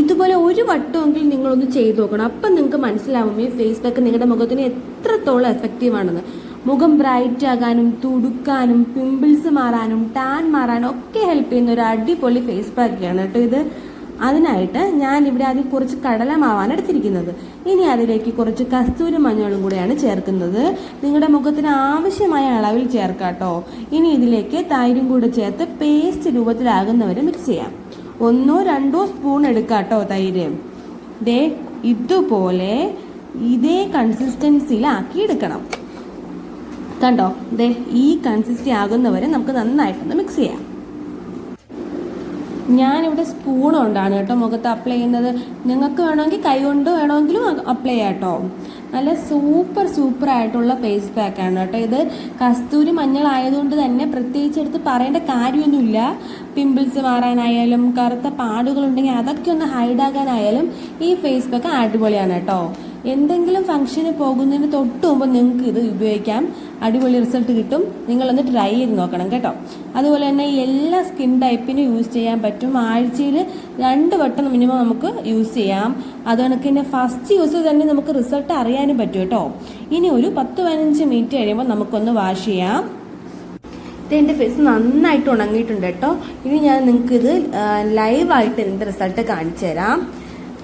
ഇതുപോലെ ഒരു വട്ടമെങ്കിലും നിങ്ങളൊന്ന് ചെയ്ത് നോക്കണം. അപ്പം നിങ്ങൾക്ക് മനസ്സിലാവും ഈ ഫേസ് പാക്ക് നിങ്ങളുടെ മുഖത്തിന് എത്രത്തോളം എഫക്റ്റീവ് ആണെന്ന്. മുഖം ബ്രൈറ്റ് ആകാനും തുടുക്കാനും പിമ്പിൾസ് മാറാനും ടാൻ മാറാനും ഒക്കെ ഹെൽപ്പ് ചെയ്യുന്ന ഒരു അടിപൊളി ഫേസ് പാക്കാണ് കേട്ടോ ഇത്. അതിനായിട്ട് ഞാൻ ഇവിടെ ആദ്യം കുറച്ച് കടലമാവാണ് എടുത്തിരിക്കുന്നത്. ഇനി അതിലേക്ക് കുറച്ച് കസ്തൂരി മഞ്ഞളും കൂടെയാണ് ചേർക്കുന്നത്. നിങ്ങളുടെ മുഖത്തിന് ആവശ്യമായ അളവിൽ ചേർക്കാം കേട്ടോ. ഇനി ഇതിലേക്ക് തൈരും കൂടെ ചേർത്ത് പേസ്റ്റ് രൂപത്തിലാകുന്നവരെ മിക്സ് ചെയ്യാം. ഒന്നോ രണ്ടോ സ്പൂൺ എടുക്കാം കേട്ടോ തൈര്. ദേ ഇതുപോലെ ഇതേ കൺസിസ്റ്റൻസിയിലാക്കി എടുക്കണം കണ്ടോ? ദേ ഈ കൺസിസ്റ്റൻസി ആകുന്നവരെ നമുക്ക് നന്നായിട്ടൊന്ന് മിക്സ് ചെയ്യാം. ഞാനിവിടെ സ്പൂൺ കൊണ്ടാണ് കേട്ടോ മുഖത്ത് അപ്ലൈ ചെയ്യുന്നത്. നിങ്ങൾക്ക് വേണമെങ്കിൽ കൈ കൊണ്ട് വേണമെങ്കിലും അപ്ലൈ ചെയ്യാം കേട്ടോ. നല്ല സൂപ്പർ സൂപ്പർ ആയിട്ടുള്ള ഫേസ് പാക്കാണ് കേട്ടോ ഇത്. കസ്തൂരി മഞ്ഞൾ ആയതുകൊണ്ട് തന്നെ പ്രത്യേകിച്ച് എടുത്ത് പറയേണ്ട കാര്യമൊന്നുമില്ല. പിമ്പിൾസ് മാറാനായാലും കറുത്ത പാടുകളുണ്ടെങ്കിൽ അതൊക്കെ ഒന്ന് ഹൈഡാകാനായാലും ഈ ഫേസ് പാക്ക് അടിപൊളിയാണ് കേട്ടോ. എന്തെങ്കിലും ഫംഗ്ഷന് പോകുന്നതിന് തൊട്ട് മുമ്പ് നിങ്ങൾക്ക് ഇത് ഉപയോഗിക്കാം. അടിപൊളി റിസൾട്ട് കിട്ടും. നിങ്ങളൊന്ന് ട്രൈ ചെയ്ത് നോക്കണം കേട്ടോ. അതുപോലെ തന്നെ എല്ലാ സ്കിൻ ടൈപ്പിനും യൂസ് ചെയ്യാൻ പറ്റും. ആഴ്ചയിൽ രണ്ട് വട്ടം മിനിമം നമുക്ക് യൂസ് ചെയ്യാം. അത് തന്നെ ഫസ്റ്റ് യൂസ് തന്നെ നമുക്ക് റിസൾട്ട് അറിയാനും പറ്റും കേട്ടോ. ഇനി ഒരു പത്ത് പതിനഞ്ച് മിനിറ്റ് കഴിയുമ്പോൾ നമുക്കൊന്ന് വാഷ് ചെയ്യാം. ഇത് എന്റെ ഫേസ് നന്നായിട്ട് ഉണങ്ങിയിട്ടുണ്ട് കേട്ടോ. ഇനി ഞാൻ നിങ്ങൾക്ക് ഇത് ലൈവായിട്ട് എന്റെ റിസൾട്ട് കാണിച്ചു തരാം.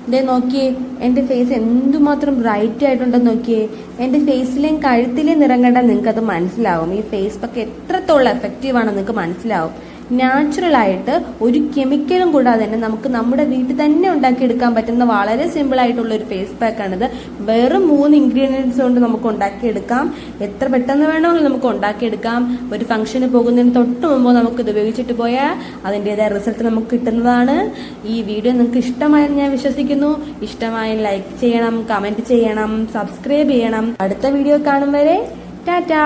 ഇതേ നോക്കിയേ എന്റെ ഫേസ് എന്തുമാത്രം ബ്രൈറ്റ് ആയിട്ടുണ്ടെന്ന് നോക്കിയേ. എന്റെ ഫേസിലെയും കഴുത്തിലെയും നിറം കണ്ടാൽ നിങ്ങൾക്ക് അത് മനസ്സിലാവും. ഈ ഫേസ് പാക്ക് എത്രത്തോളം എഫക്റ്റീവ് ആണെന്ന് നിങ്ങൾക്ക് മനസ്സിലാവും. നാച്ചുറൽ ആയിട്ട് ഒരു കെമിക്കലും കൂടാതെ തന്നെ നമുക്ക് നമ്മുടെ വീട്ടിൽ തന്നെ ഉണ്ടാക്കിയെടുക്കാൻ പറ്റുന്ന വളരെ സിമ്പിൾ ആയിട്ടുള്ള ഒരു ഫേസ് പാക്കാണിത് വെറും മൂന്ന് ഇൻഗ്രീഡിയൻസ് കൊണ്ട് നമുക്ക് ഉണ്ടാക്കിയെടുക്കാം. എത്ര പെട്ടെന്ന് വേണമെങ്കിലും നമുക്ക് ഉണ്ടാക്കിയെടുക്കാം. ഒരു ഫംഗ്ഷന് പോകുന്നതിന് തൊട്ട് മുമ്പ് നമുക്ക് ഇത് ഉപയോഗിച്ചിട്ട് പോയാൽ അതിന്റെതായ റിസൾട്ട് നമുക്ക് കിട്ടുന്നതാണ്. ഈ വീഡിയോ നിങ്ങൾക്ക് ഇഷ്ടമായെന്ന് ഞാൻ വിശ്വസിക്കുന്നു. ഇഷ്ടമായ ലൈക്ക് ചെയ്യണം കമന്റ് ചെയ്യണം സബ്സ്ക്രൈബ് ചെയ്യണം. അടുത്ത വീഡിയോ കാണും വരെ ടാറ്റാ!